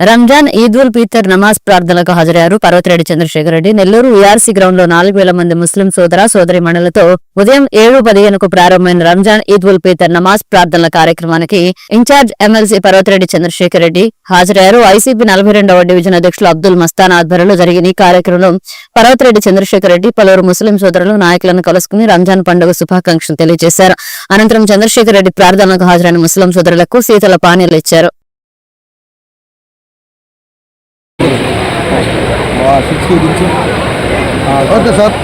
రంజాన్ ఈద్ ఉల్ ఫితర్ నమాజ్ ప్రార్థనలకు హాజరయ్యారు పర్వతిరెడ్డి చంద్రశేఖర్ రెడ్డి నెల్లూరు వీఆర్సీ గ్రౌండ్లో నాలుగు వేల మంది ముస్లిం సోదర సోదరి మండలతో ఉదయం ఏడు పదిహేనుకు ప్రారంభమైన రంజాన్ ఈద్ ఉల్ ఫితర్ నమాజ్ ప్రార్థనల కార్యక్రమానికి ఇన్ఛార్జ్ ఎమ్మెల్సీ పర్వతిరెడ్డి చంద్రశేఖర్ రెడ్డి హాజరయ్యారు. ఐసీపీ నలభై రెండవ డివిజన్ అధ్యక్షులు అబ్దుల్ మస్తాన్ ఆధ్వర్యంలో జరిగిన ఈ కార్యక్రమంలో పర్వతిరెడ్డి చంద్రశేఖర్ రెడ్డి పలువురు ముస్లిం సోదరులు నాయకులను కలుసుకుని రంజాన్ పండుగ శుభాకాంక్షలు తెలియజేశారు. అనంతరం చంద్రశేఖర్ రెడ్డి ప్రార్థనలకు హాజరైన ముస్లిం సోదరులకు శీతల పానీయాలు ఇచ్చారు. సిక్స్టీ నుంచి ఓకే సార్.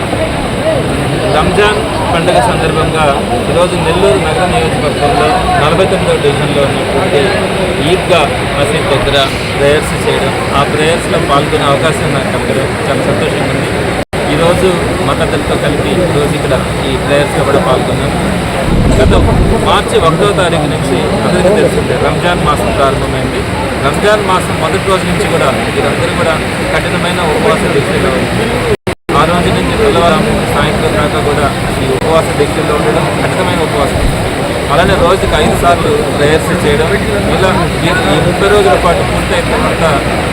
రంజాన్ పండుగ సందర్భంగా ఈరోజు నెల్లూరు నగర నియోజకవర్గంలో నలభై తొమ్మిదవ డివిజన్లో ఉన్నటువంటి ఈద్గా మసీద్ దగ్గర ప్రేయర్స్ చేయడం ఆ ప్రేయర్స్లో పాల్గొనే అవకాశం నాకు కలగడం చాలా సంతోషంగా ఉంది. ఈరోజు మద్దతులతో కలిపి ఈరోజు ఇక్కడ ఈ ప్రేయర్స్లో కూడా పాల్గొన్నాను గత మార్చి ఒకటో తారీఖు నుంచి అందరికీ తెలిసిందే రంజాన్ మాసం ప్రారంభమైంది. రంజాన్ మాసం మొదటి రోజు నుంచి కూడా వీరందరూ కూడా కఠినమైన ఉపవాస దీక్షలో ఆ రోజు నుంచి తెల్లవారు సాయంత్రం దాకా కూడా ఈ ఉపవాస దీక్షల్లో ఉండడం కఠినమైన ఉపవాసం అలానే రోజుకి ఐదు సార్లు ప్రేయర్స్ చేయడం. ఇలా ఈ ముప్పై రోజుల పాటు పూర్తయిన తర్వాత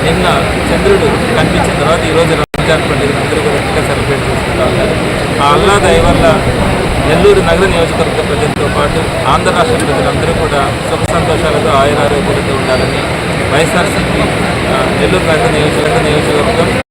నిన్న చంద్రుడు కనిపించిన తర్వాత ఈ రంజాన్ పండుగ అందరూ కూడా ఇంకా సెలబ్రేట్ చేసుకుంటారు ఆ అల్లా దయ వల్ల నెల్లూరు నగర నియోజకవర్గ ప్రజలతో పాటు ఆంధ్ర రాష్ట్ర ప్రజలందరూ కూడా సుఖ సంతోషాలతో ఆయురారోగ్యాలతో ఉండాలని వైఎస్ఆర్సీపీ నెల్లూరు నగర నియోజకవర్గం నియోజకవర్గం